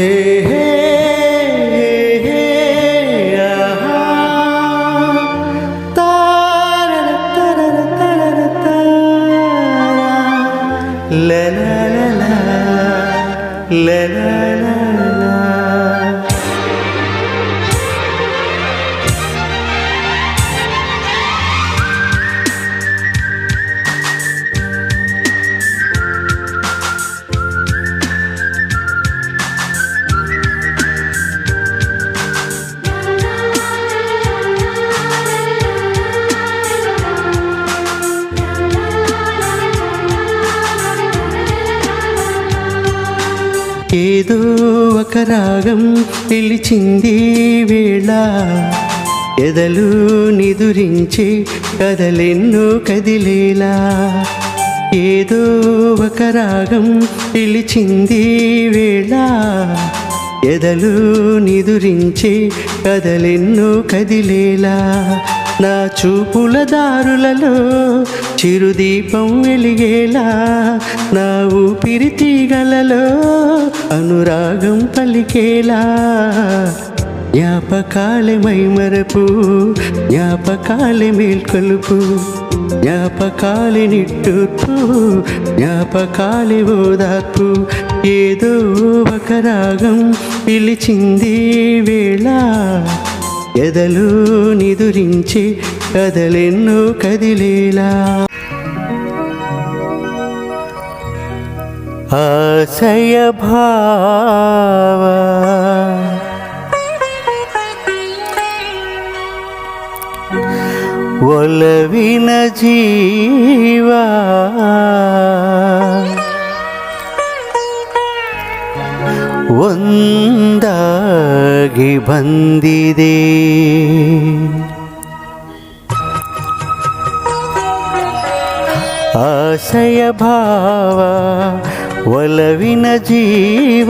hey. ఏదో ఒక రాగం పిలిచింది వేళ ఎదలు నిదురించి కదలెన్నో కదిలేలా. ఏదో ఒక రాగం పిలిచింది వేళ ఎదలు నిదురించి కదలెన్నో కదిలేలా. నా చూపుల దారులలో చిరుదీపం వెలిగేలా. నా ఊపిరి తీగలలో అనురాగం పలికేలా జ్ఞాపకాలే మైమరపు జ్ఞాపకాలే మేల్కొలుపు జ్ఞాపకాలే నిట్టూర్పు జ్ఞాపకాలే ఓదార్పు. ఏదో ఒక రాగం పిలిచింది వేళ ఎదలు నిదురించి కదలెన్నో కదిలేలా. ఆశయ భావ ఒలవిన జీవా ಒಂದಾಗಿ ಬಂದಿದೆ ಆಶಯ ಭಾವ ಒಲವಿನ ಜೀವ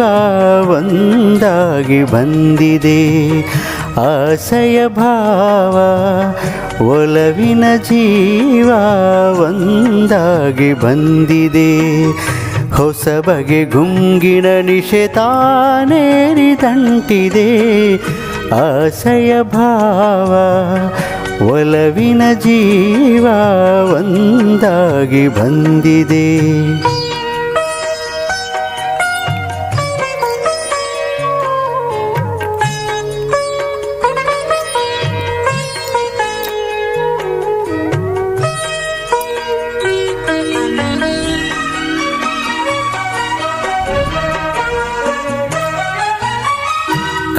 ಒಂದಾಗಿ ಬಂದಿದೆ. ಆಸೆಯ ಭಾವ ಒಲವಿನ ಜೀವ ಒಂದಾಗಿ ಬಂದಿದೆ. ಹೊಸ ಬಗೆ ಗುಂಗಿನ ನಿಷೇತಾನೇರಿದಂಟಿದೆ ಆಸೆಯ ಭಾವ ಒಲವಿನ ಜೀವ ಒಂದಾಗಿ ಬಂದಿದೆ.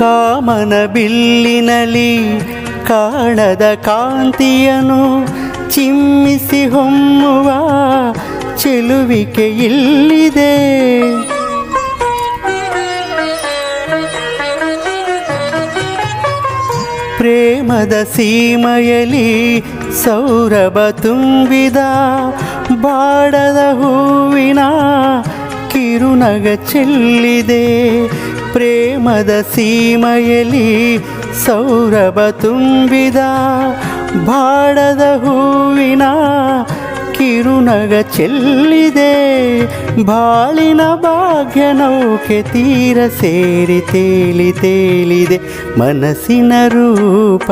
ಕಾಮನ ಬಿಲ್ಲಿನಲಿ ಕಾಣದ ಕಾಂತಿಯನು ಚಿಮ್ಮಿಸಿ ಹೊಮ್ಮುವ ಚೆಲುವಿಕೆ ಇಲ್ಲಿದೆ. ಪ್ರೇಮದ ಸೀಮೆಯಲ್ಲಿ ಸೌರಭ ತುಂಬಿದ ಬಾಡದ ಹೂವಿನ ಕಿರುನಗ ಚೆಲ್ಲಿದೆ. ಪ್ರೇಮದ ಸೀಮೆಯಲ್ಲಿ ಸೌರಭ ತುಂಬಿದ ಬಾಡದ ಹೂವಿನ ಕಿರುನಗ ಚೆಲ್ಲಿದೆ. ಬಾಳಿನ ಭಾಗ್ಯ ನೌಕೆ ತೀರ ಸೇರಿ ತೇಲಿ ತೇಲಿದೆ. ಮನಸ್ಸಿನ ರೂಪ,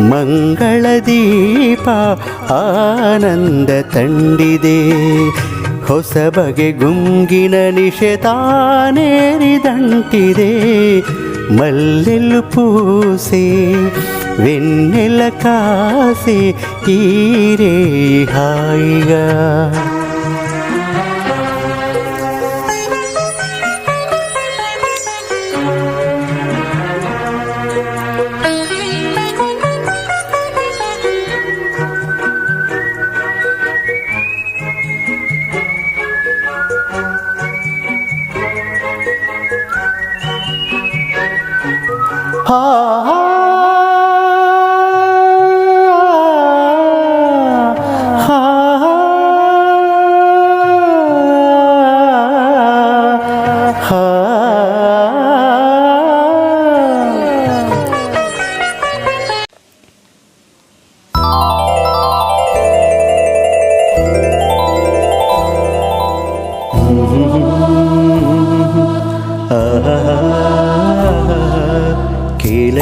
ಮಂಗಳ ದೀಪ, ಆನಂದ ತಂಡಿದೆ ಹೊಸ ಬಗೆ ಗುಂಗಿನ ನಿಷೇತಾನೇರಿದಂಟಿದೆ మల్లెలు పూసే వెన్నెల కాసే ఈరే హాయిగా ah.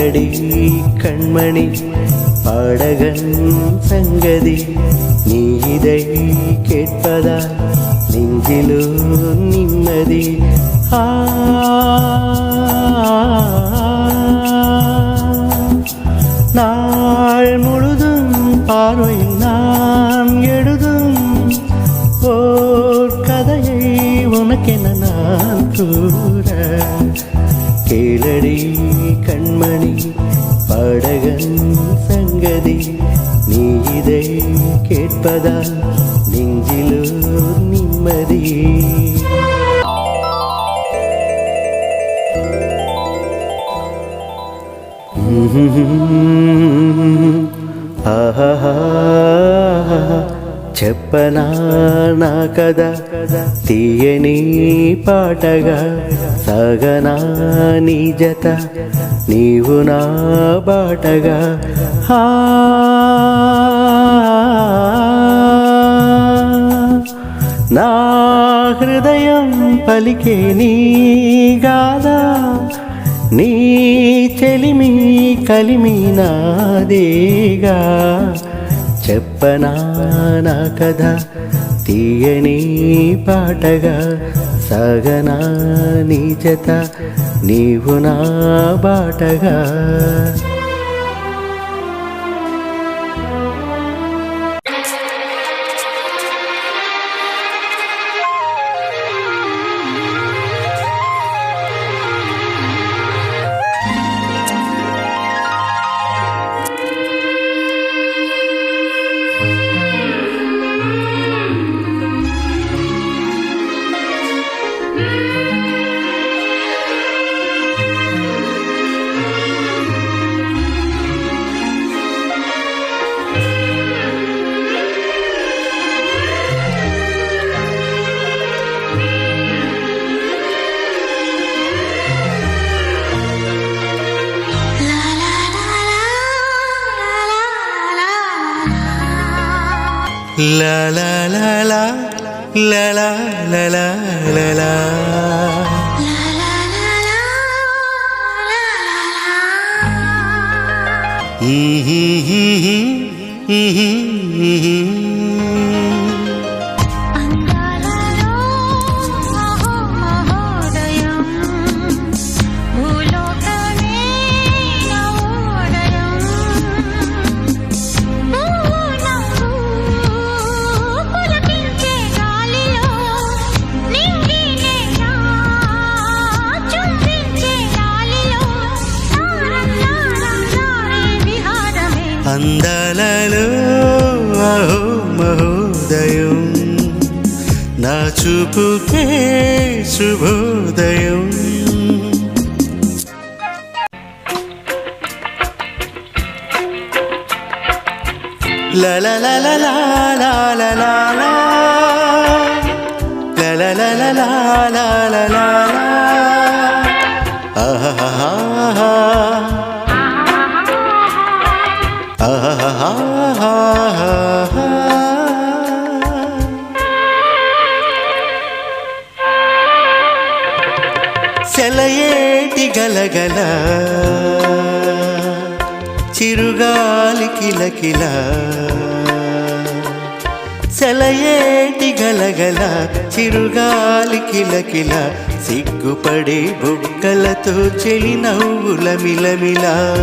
കണ്ണടി കൺമണി പാടകൻ സംഗതി നീതൈ കേട്ടതാ നെഞ്ചിലോ നിമ്മതി നാൾ മുഴുതും പാർവയിൽ നാം എഴുതും ഓ കഥയെ ഉണക്കെന്ന കേളടി കൺമണി பாடகன் சங்கதி நீ இதை கேட்பதால் நெஞ்சிலோ நிம்மதி ఆహాహా చెప్పనా నా కదా తీయని పాటగా సాగనా నిజత నీవు నా బాటగా. ఆ నా హృదయం పలికే నీ గాదా నీ చెలిమి కలిమి నాదేగా. చెప్పనా నా కథ తీయని పాటగా. సాగనా నీచత నీవు నా బాటగా. La la la la la la la la la la Mm-hmm, mm-hmm, mm-hmm, mm-hmm. అహో మహోదయం నా చూపుకే శుభోదయం ఆహా గలగల. చిరుగాలి కిలకిల. సెలయేటి గలగల. చిరుగాలి కిలకిల. సిగ్గుపడే బుగ్గలతో చెలి నవ్వుల మిలమిలా.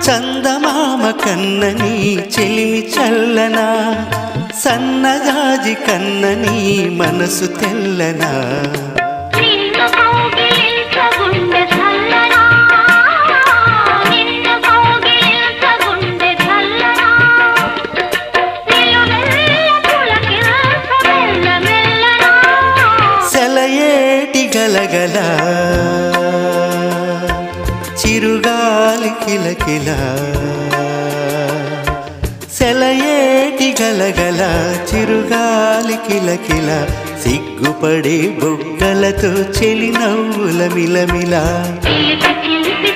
చందమామ కన్నని చెలిమి చల్లనా. సన్నజాజి కన్నని మనసు తెల్లనా? కిలకిల సిగ్గుపడే బొగ్గలతో చెలి నవ్వుల మిలమిలా చిలిపి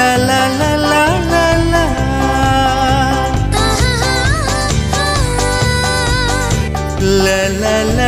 la la la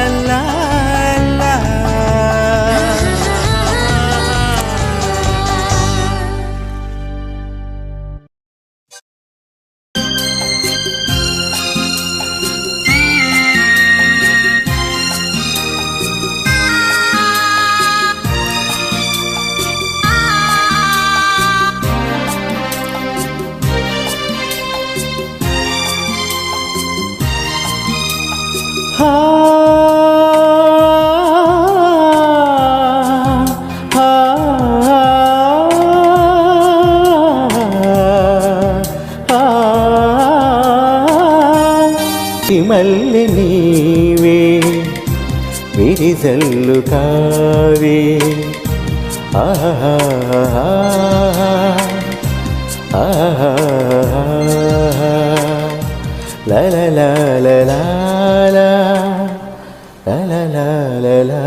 విరిసి మల్లె నీవే విరిసల్లు కావే ఆహా ఆహా la la la la la la la la la la